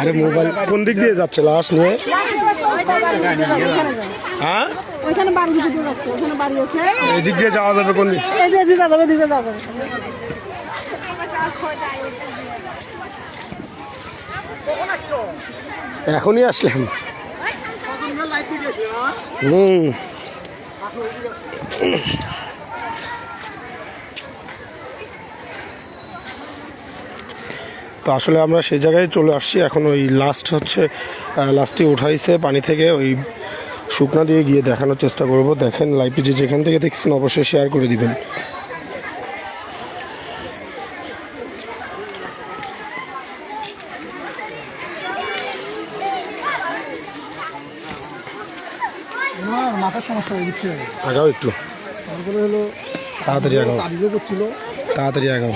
আরে মোবাইল কোন দিক দিয়ে যাচ্ছে লাশ নিয়ে? হ্যাঁ? ওইখানে বাড়ি ওখানে বাড়ি আছে এই দিক দিয়ে যাওয়া যাবে কোন দিক? এই যে দিতে যাবে যাবে। এখনই আসলাম। হুম। তো আসলে আমরা সেই জায়গায় চলে আসছি। এখন ওই লাস্ট হচ্ছে লাস্টে উঠাইছে পানি থেকে। ওই শুকনা দিয়ে গিয়ে দেখানোর চেষ্টা করব। দেখেন লাইভে যে যেখান থেকে দেখছেন অবশ্যই শেয়ার করে দিবেন। মাথার সমস্যা হয়ে গেছে। আগাও একটু। তাড়াতাড়ি আগাও। তাড়াতাড়ি আগাও।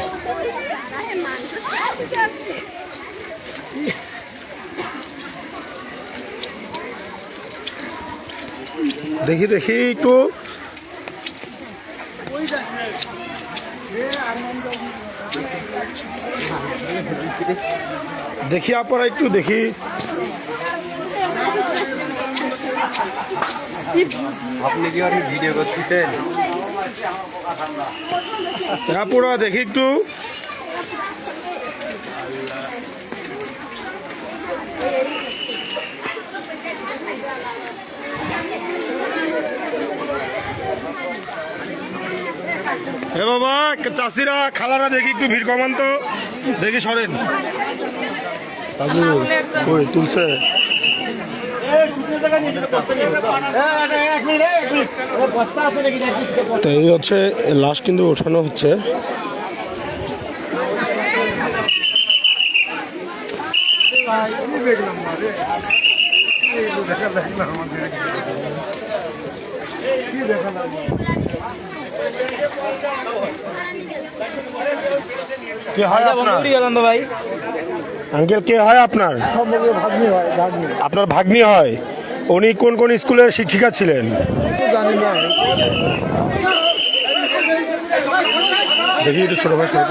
দেখি দেখি একটু। দেখি আপনারা একটু দেখি। আপনি কি আর ভিডিও করতেছেন? আপুরা দেখি একটু। এ বাবা চাষিরা, খালারা দেখি একটু ভিড় কমান তো। দেখি সরেন। তুলছে? তো এই হচ্ছে লাশ কিন্তু ওঠানো হচ্ছে। কে হয় আপনার? আনন্দ ভাই? আঙ্কেল কে হয় আপনার? ভাগ্নি হয় ভাগ্নি। আপনার ভাগ্নি হয়। উনি কোন কোন স্কুলের শিক্ষিকা ছিলেন? জানি না। দেখি একটু ছোট ভাই ছোট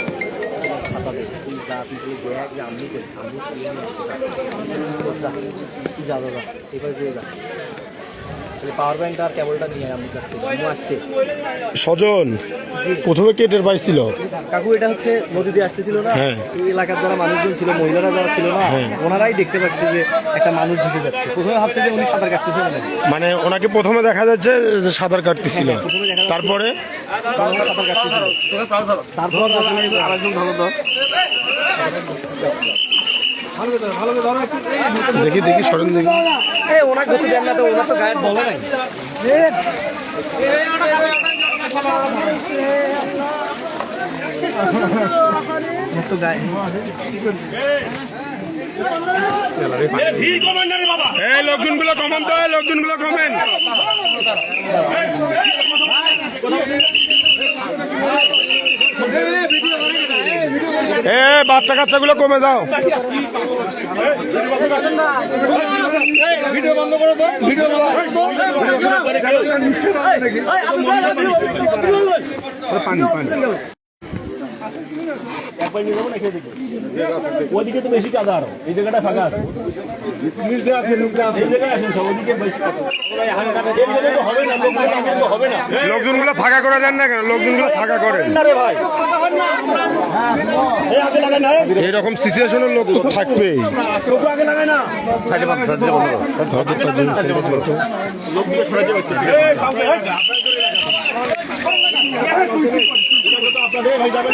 পিছনে গোয়া যে আমি আমি যা দাদা এবার দিয়ে যা পাওয়ার ব্যাংকটা আর কেবলটা নিয়ে আমি কাছ থেকে আসছে। স্বজন প্রথমে কেটের পাইছিল? কাকু এটা হচ্ছে নদীতে আসতেছিল না? হ্যাঁ। এই এলাকার যারা মানুষজন ছিল মহিলারা যারা ছিল না ওনারাই দেখতে পাচ্ছে যে একটা মানুষ ভেসে যাচ্ছে। প্রথমে ভাবছে যে উনি সাঁতার কাটতেছেন না মানে ওনাকে প্রথমে দেখা যাচ্ছে যে সাঁতার কাটতেছিল। তারপরে? সাঁতার কাটতেছিল। তারপর আরেকজন ধরো তো দেখি দেখি সরেন দেখি। এ ওনার গতি দেন না তো ওনার তো গায়ের বলে নাই। তো গায়ে লোকজনগুলো কমান তো লোকজনগুলো কমেন। এ বাচ্চা কাচ্চাগুলো কমে যাও। ফাঁকা আছে এই সব ওদিকে বেশি এই তো হবে না লোকগুলো আগে তো হবে না লোকজনগুলো ফাঁকা করে দেন না কেন লোকজনগুলো ফাঁকা করেন না রে ভাই এই আগে লাগাই না এইরকম সিচুয়েশনের লোক তো থাকবেই এই এই আপনাদের ভাই যাবেন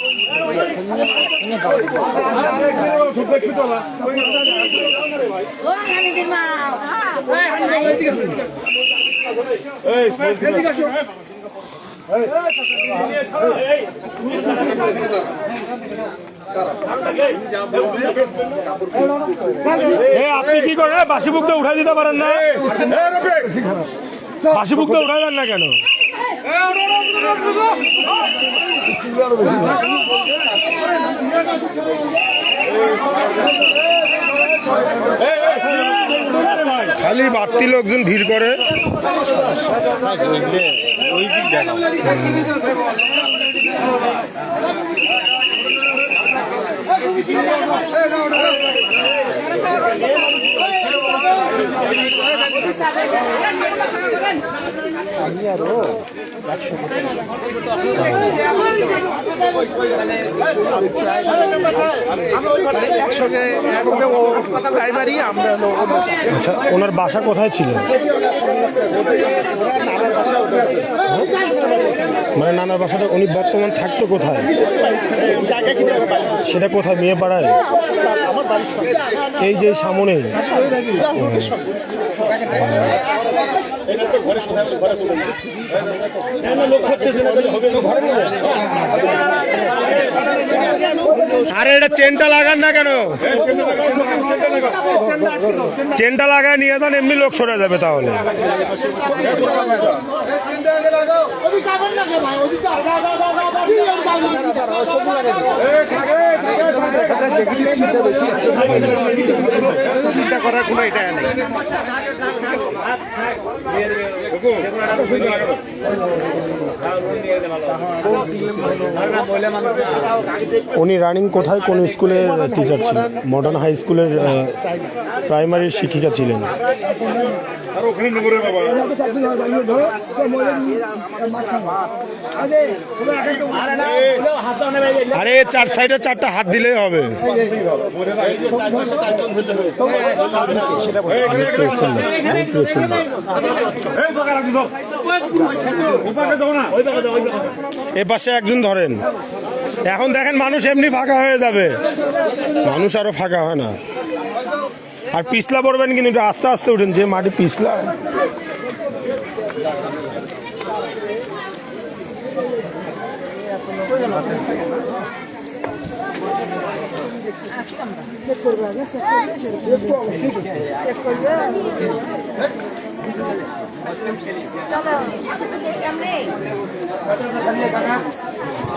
আপনি কি করেন? বাসি বুকটা উঠাই দিতে পারেন না? বাসি বুকটা উঠাই দেন না কেন? খালি বাড়তি লোকজন ভিড় করে। একসঙ্গে আচ্ছা ওনার বাসা কোথায় ছিল? মানে নানার বাসাটা, উনি বর্তমান থাকতো কোথায়? সেটা কোথায় মেয়ে পাড়ায় এই যে সামনে। লোক সত্যি না হবে ঘরে আরে এটা চেনটা লাগান না কেন? চেনটা লাগায় নিয়ে যান, এমনি লোক সরে যাবে তাহলে। চিন্তা করার কোনো এটা নেই উনি রানিং কোথায় কোন স্কুলের টিচার ছিলেন মডার্ন হাই স্কুলের প্রাইমারি শিক্ষিকা ছিলেন। আরে চার সাইডে চারটা হাত দিলেই হবে। এ পাশে একজন ধরেন। এখন দেখেন মানুষ এমনি ফাঁকা হয়ে যাবে। মানুষ আরও ফাঁকা হয় না। আর পিছলা পড়বেন কিন্তু আস্তে আস্তে উঠেন, যে মাটি পিছলা। চলো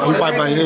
রে বাইরে